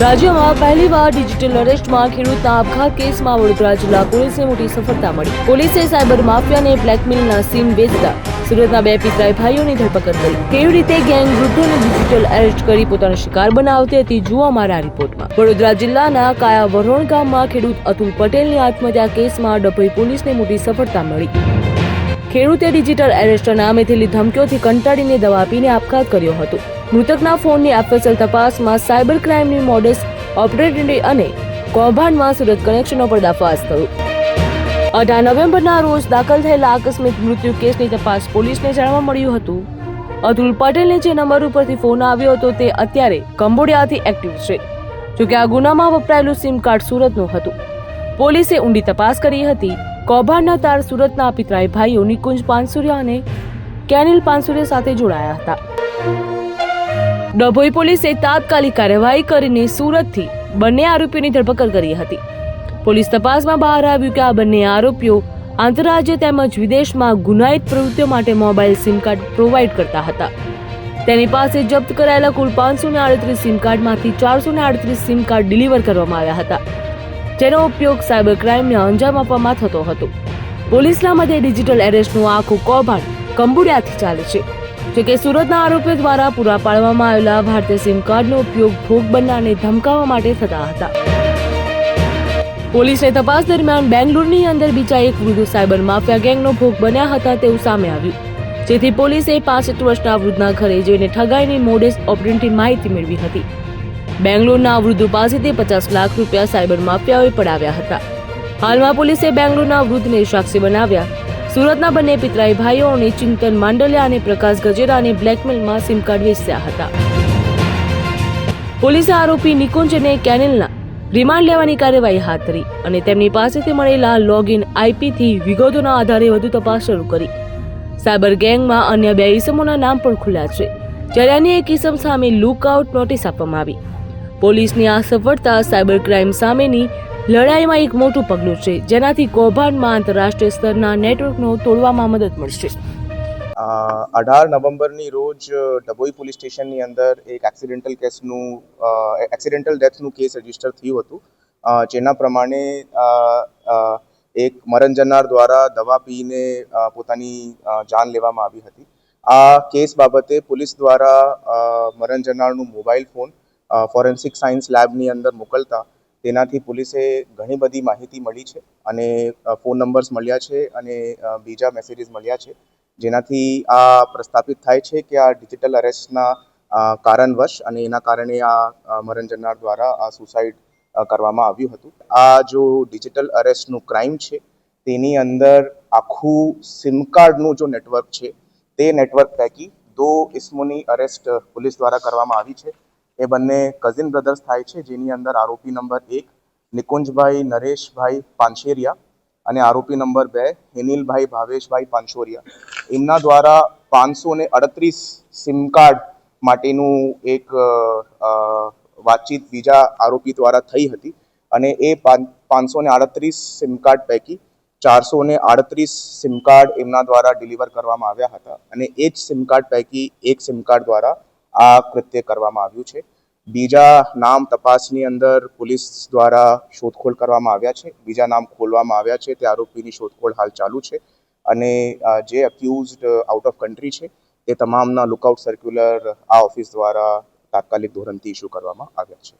રાજ્યમાં પહેલીવાર ડિજિટલ અરેસ્ટમાં ખેડૂતના આપઘાત કેસમાં વડોદરા જિલ્લા પોલીસને મોટી સફળતા મળી. પોલીસે સાયબર માફિયાને બ્લેકમેલના સીમ વેચતા સુરતના બે પિતરાય ભાઈઓની ધરપકડ કરી. કેવી રીતે ગેંગ વૃદ્ધોને ડિજિટલ એરેસ્ટ કરી પોતાનો શિકાર બનાવતી હતી જુઓ અમારા રિપોર્ટમાં. વડોદરા જિલ્લાના કાયા વરોણ ગામમાં ખેડૂત અતુલ પટેલની આત્મહત્યા કેસમાં ડભોઈ પોલીસને મોટી સફળતા મળી. ખેડૂતે ડિજિટલ એરેસ્ટ નામેથી ધમકીઓથી કંટાળીને દવા પીને આપઘાત કર્યો હતો. મૃતકના ફોનની એફએસએલ તપાસમાં સાયબર ક્રાઇમની મોડસ ઓપરેટરી અને કૌભાંડમાં સુરત કનેક્શનનો પર્દાફાશ થયો. અઢાર નવેમ્બરના રોજ દાખલ થયેલા આકસ્મિક મૃત્યુ કેસની તપાસ પોલીસને જાણવા મળ્યું હતું. અતુલ પટેલને જે નંબર ઉપરથી ફોન આવ્યો હતો તે અત્યારે કંબોડિયાથી એક્ટિવ છે. જોકે આ ગુનામાં વપરાયેલું સિમ કાર્ડ સુરતનું હતું. પોલીસે ઊંડી તપાસ કરી હતી. કૌભાંડના તાર સુરતના પિતરાઈ ભાઈઓ નિકુંજ પાનસુરિયા અને કેનિલ પાનસુરિયા સાથે જોડાયા હતા. ડભોઈ પોલીસે તાત્કાલિક કાર્યવાહી કરીને સુરતથી બંને આરોપીઓની ધરપકડ કરી હતી. પોલીસ તપાસમાં બહાર આવ્યું કે આ બંને આરોપીઓ આંતરરાજ્ય તેમજ વિદેશમાં ગુનાહિત પ્રવૃત્તિઓ માટે મોબાઈલ સિમ કાર્ડ પ્રોવાઈડ કરતા હતા. તેની પાસે જપ્ત કરાયેલા કુલ પાંચસો ને આડત્રીસ સિમ કાર્ડમાંથી ચારસો ને આડત્રીસ સિમ કાર્ડ ડિલિવર કરવામાં આવ્યા હતા. જેનો ઉપયોગ સાયબર ક્રાઇમને અંજામ આપવામાં થતો હતો. પોલીસના મતે ડિજિટલ એરેસ્ટનું આખું કૌભાંડ કંબુડિયાથી ચાલે છે. જોકે સુરતના આરોપીઓ દ્વારા પૂરા પાડવામાં આવેલા ભારતીય સિમ કાર્ડનો ઉપયોગ ભોગ બનનારને ધમકાવવા માટે થતા હતા. પોલીસને તપાસ દરમિયાન બેંગ્લોરની અંદર બીજા એક વૃદ્ધ સાયબર માફિયા ગેંગનો ભોગ બન્યા હતા તેવું સામે આવ્યું. જેથી પોલીસે પાસઠ વર્ષના વૃદ્ધના ઘરે જઈને ઠગાઈની મોડેસ ઓપરેન્ટની માહિતી મેળવી હતી. બેંગ્લોરના વૃદ્ધ પાસેથી પચાસ લાખ રૂપિયા સાયબર માફિયાઓએ પડાવ્યા હતા. હાલમાં પોલીસે બેંગ્લોરના વૃદ્ધને સાક્ષી બનાવ્યા સુરતના બંને પિતરાઈ ભાઈઓને ચિંતન માંડલિયા અને પ્રકાશ ગજેરાને બ્લેકમેલમાં સિમ કાર્ડ વેચ્યા હતા. પોલીસે આરોપી નિકુંજ અને કેનિલના રિમાન્ડ લેવાની કાર્યવાહી હાથ ધરી અને તેમની પાસેથી મળેલા લોગિન આઈપીથી વિગતોના આધારે વધુ તપાસ શરૂ કરી. સાયબર ગેંગમાં અન્ય બે ઇસમોના નામ પણ ખુલ્યા છે, જ્યારે અન્ય એક ઇસમ સામે લુકઆઉટ નોટિસ આપવામાં આવી. પોલીસની આ સફળતા સાયબર ક્રાઇમ સામેની લડાઈમાં એક મોટું પગલું છે, જેનાથી કૌભાંડમાં આંતરરાષ્ટ્રીય સ્તરના નેટવર્કનો તોડવામાં મદદ મળશે. અઢાર નવેમ્બરની રોજ ડભોઈ પોલીસ સ્ટેશનની અંદર એક એક્સિડેન્ટલ કેસનું એક્સિડેન્ટલ ડેથનું કેસ રજિસ્ટર થયું હતું. જેના પ્રમાણે એક મરણ જનાર દ્વારા દવા પીને પોતાની જાન લેવામાં આવી હતી. આ કેસ બાબતે પોલીસ દ્વારા મરણ જનારનું મોબાઈલ ફોન ફોરેન્સિક સાયન્સ લેબની અંદર મોકલતા તેનાથી પોલીસે ઘણી બધી માહિતી મળી છે અને ફોન નંબર્સ મળ્યા છે અને બીજા મેસેજીસ મળ્યા છે, જેનાથી આ પ્રસ્થાપિત થાય છે કે આ ડિજિટલ અરેસ્ટના કારણવશ અને એના કારણે આ મરણ જનાર દ્વારા આ સુસાઇડ કરવામાં આવ્યું હતું. આ જો ડિજિટલ અરેસ્ટનું ક્રાઇમ છે, તેની અંદર આખું સિમ કાર્ડનું જો નેટવર્ક છે, તે નેટવર્ક પૈકી દો ઇસમોની અરેસ્ટ પોલીસ દ્વારા કરવામાં આવી છે. એ બંને કઝિન બ્રધર્સ થાય છે, જેની અંદર આરોપી નંબર એક, નિકુંજભાઈ, નરેશભાઈ પાનશેરિયા અને આરોપી નંબર બે, હિનિલભાઈ, ભાવેશભાઈ પાનશોરિયા એમના દ્વારા પાંચસો ને અડત્રીસ સિમ કાર્ડ માટેનું એક વાતચીત બીજા આરોપી દ્વારા થઈ હતી અને એ પાંચસો ને આડત્રીસ સિમ કાર્ડ પૈકી ચારસો ને આડત્રીસ સિમ કાર્ડ એમના દ્વારા ડિલિવર કરવામાં આવ્યા હતા. અને એ જ સિમ કાર્ડ પૈકી એક સિમ કાર્ડ દ્વારા આ કૃત્ય કરવામાં આવ્યું છે. બીજા નામ તપાસની અંદર પોલીસ દ્વારા શોધખોળ કરવામાં આવ્યા છે. બીજા નામ ખોલવામાં આવ્યા છે. તે આરોપીની શોધખોળ હાલ ચાલુ છે. અને જે અક્યુઝડ આઉટ ઓફ કન્ટ્રી છે, તે તમામના લુકઆઉટ સર્ક્યુલર આ ઓફિસ દ્વારા તાત્કાલિક ધોરણથી ઇસ્યુ કરવામાં આવ્યા છે.